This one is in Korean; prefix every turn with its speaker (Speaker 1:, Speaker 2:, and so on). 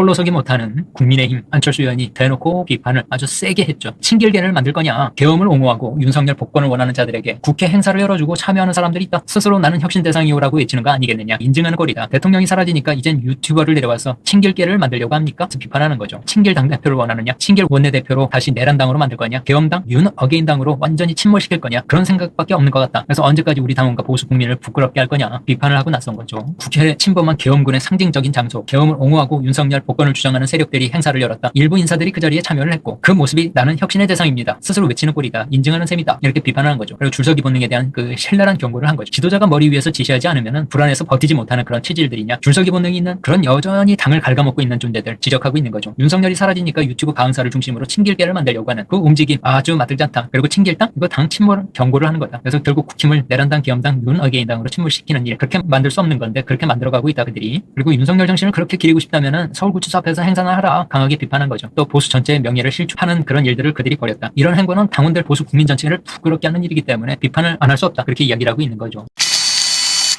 Speaker 1: 홀로 서기 못하는 국민의힘 안철수 의원이 대놓고 비판을 아주 세게 했죠. 친길계를 만들 거냐? 계엄을 옹호하고 윤석열 복권을 원하는 자들에게 국회 행사를 열어주고 참여하는 사람들이 있다. 스스로 나는 혁신 대상이오라고 외치는 거 아니겠느냐? 인증하는 꼴이다. 대통령이 사라지니까 이젠 유튜버를 내려와서 친길계를 만들려고 합니까? 비판하는 거죠. 친길 당대표를 원하느냐? 친길 원내대표로 다시 내란당으로 만들 거냐? 계엄당, 윤 어게인당으로 완전히 침몰시킬 거냐? 그런 생각밖에 없는 것 같다. 그래서 언제까지 우리 당원과 보수 국민을 부끄럽게 할 거냐? 비판을 하고 나선 거죠. 국회 침범한 계엄군의 상징적인 장소, 계엄을 옹호하고 윤석열 복권을 주장하는 세력들이 행사를 열었다. 일부 인사들이 그 자리에 참여를 했고 그 모습이 나는 혁신의 대상입니다. 스스로 외치는 꼴이다. 인증하는 셈이다. 이렇게 비판하는 거죠. 그리고 줄서기 본능에 대한 그 신랄한 경고를 한 거죠. 지도자가 머리 위에서 지시하지 않으면 불안해서 버티지 못하는 그런 체질들이냐. 줄서기 본능이 있는 그런 여전히 당을 갉아먹고 있는 존재들 지적하고 있는 거죠. 윤석열이 사라지니까 유튜브 강사를 중심으로 친길계를 만들려고 하는 그 움직임 아주 맞들지 않다. 그리고 친길당 이거 당 침몰 경고를 하는 거다. 그래서 결국 국힘을 내란당, 기엄당, 윤 어게인당으로 침몰시키는 일 그렇게 만들 수 없는 건데 그렇게 만들어가고 있다 그들이. 그리고 윤석열 정신을 그렇게 기리고 싶다면은 서울구 치소 앞에서 행사나 하라 강하게 비판한 거죠. 또 보수 전체의 명예를 실추하는 그런 일들을 그들이 벌였다. 이런 행보는 당원들 보수 국민 전체를 부끄럽게 하는 일이기 때문에 비판을 안 할 수 없다. 그렇게 이야기를 하고 있는 거죠.